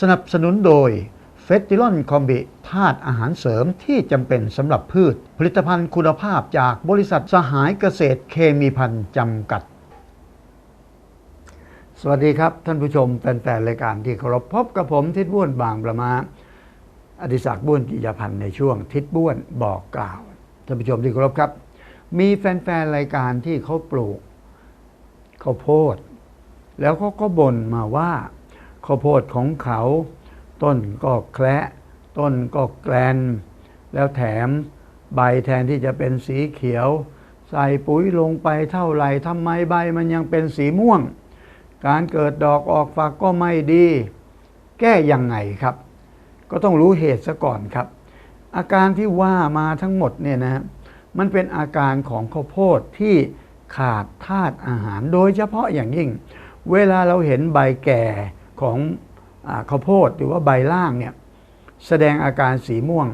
สนับสนุนโดยเฟสติลอนคอมบิธาตุอาหารเสริมที่จำเป็นสำหรับพืช ผลิตภัณฑ์คุณภาพจากบริษัทสหายเกษตรเคมีพันธ์จำกัด สวัสดีครับ ท่านผู้ชมแฟนๆรายการที่เคารพพบกับผมทิศบ้วนบางประมา อดิศักดิ์บ้วนกิยพันธ์ในช่วงทิศบ้วนบอกกล่าว ท่านผู้ชมที่เคารพครับ มีแฟนๆรายการที่เขาปลูกข้าวโพด แล้วเขาก็บ่นมาว่า ข้าวโพดของเขา ต้นก็แคละต้นก็แกลน แล้วแถมใบแทนที่จะเป็นสีเขียว ใส่ปุ๋ยลงไปเท่าไหร่ทำไมใบมันยังเป็นสีม่วง การเกิดดอกออกฝักก็ไม่ดี แก้ยังไงครับ ก็ต้องรู้เหตุซะก่อนครับ อาการที่ว่ามาทั้งหมดเนี่ยนะมันเป็นอาการของข้าวโพดที่ขาดธาตุอาหารโดยเฉพาะอย่างยิ่ง เวลาเราเห็นใบแก่ ของอข้าวโพดหรือว่าใบล่างเนี่ยแสดงอาการสีม่วง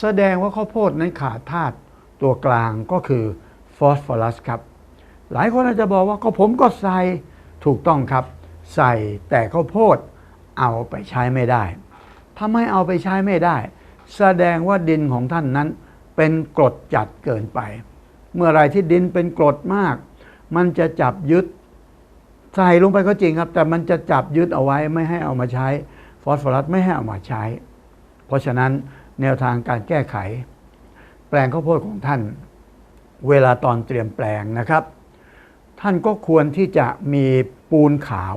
แสดงว่าข้าวโพดนั้นขาดธาตุตัวกลางก็คือฟอสฟอรัสครับ หลายคนอาจจะบอกว่าก็ผมก็ใส่ถูกต้องครับ ใส่แต่ข้าวโพดเอาไปใช้ไม่ได้ถ้าไม่เอาไปใช้ไม่ได้ แสดงว่าดินของท่านนั้นเป็นกรดจัดเกินไป เมื่อไรที่ดินเป็นกรดมาก มันจะจับยึด ใส่ลงไปก็จริงครับ แต่มันจะจับยึดเอาไว้ไม่ให้เอามาใช้ ฟอสฟอรัสไม่ให้เอามาใช้ เพราะฉะนั้นแนวทางการแก้ไข แปลงข้าวโพดของท่าน เวลาตอนเตรียมแปลงนะครับ ท่านก็ควรที่จะมีปูนขาว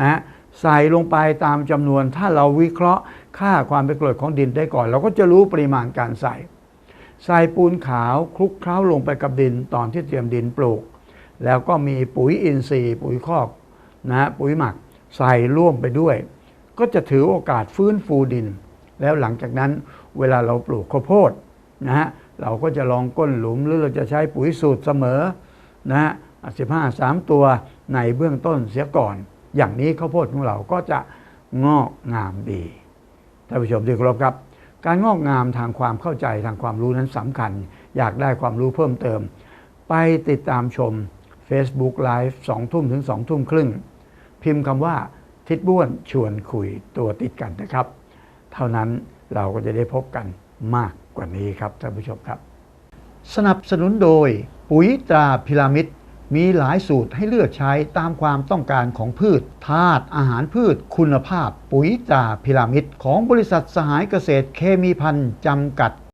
นะใส่ลงไปตามจำนวน ถ้าเราวิเคราะห์ค่าความเป็นกรดของดินได้ก่อน เราก็จะรู้ปริมาณการใส่ ใส่ปูนขาวคลุกเคล้าลงไปกับดินตอนที่เตรียมดินปลูก แล้วก็มีปุ๋ยอินทรีย์ ปุ๋ยคอกนะปุ๋ยหมักใส่ร่วมไปด้วย ก็จะถือโอกาสฟื้นฟูดิน แล้วหลังจากนั้นเวลาเราปลูกข้าวโพดนะฮะเราก็จะลองก้นหลุมหรือเราจะใช้ปุ๋ยสูตรเสมอนะฮะสิบห้าสามตัวในเบื้องต้นเสียก่อน อย่างนี้ข้าวโพดของเราก็จะงอกงามดีท่านผู้ชมที่เคารพครับ การงอกงามทางความเข้าใจทางความรู้นั้นสำคัญ อยากได้ความรู้เพิ่มเติม ไปติดตามชม Facebook Live 2ทุ่มถึง2ทุ่มครึ่ง พิมพ์คำว่าทิดบ้วนชวนคุยตัวติดกันนะครับ เท่านั้นเราก็จะได้พบกันมากกว่านี้ครับท่านผู้ชมครับ สนับสนุนโดย ปุ๋ยตราพิรามิดมีหลายสูตรให้เลือกใช้ตามความต้องการของพืชธาตุอาหารพืช คุณภาพ ปุ๋ยตราพิรามิดของบริษัทสหายเกษตรเคมีพันธ์จำกัด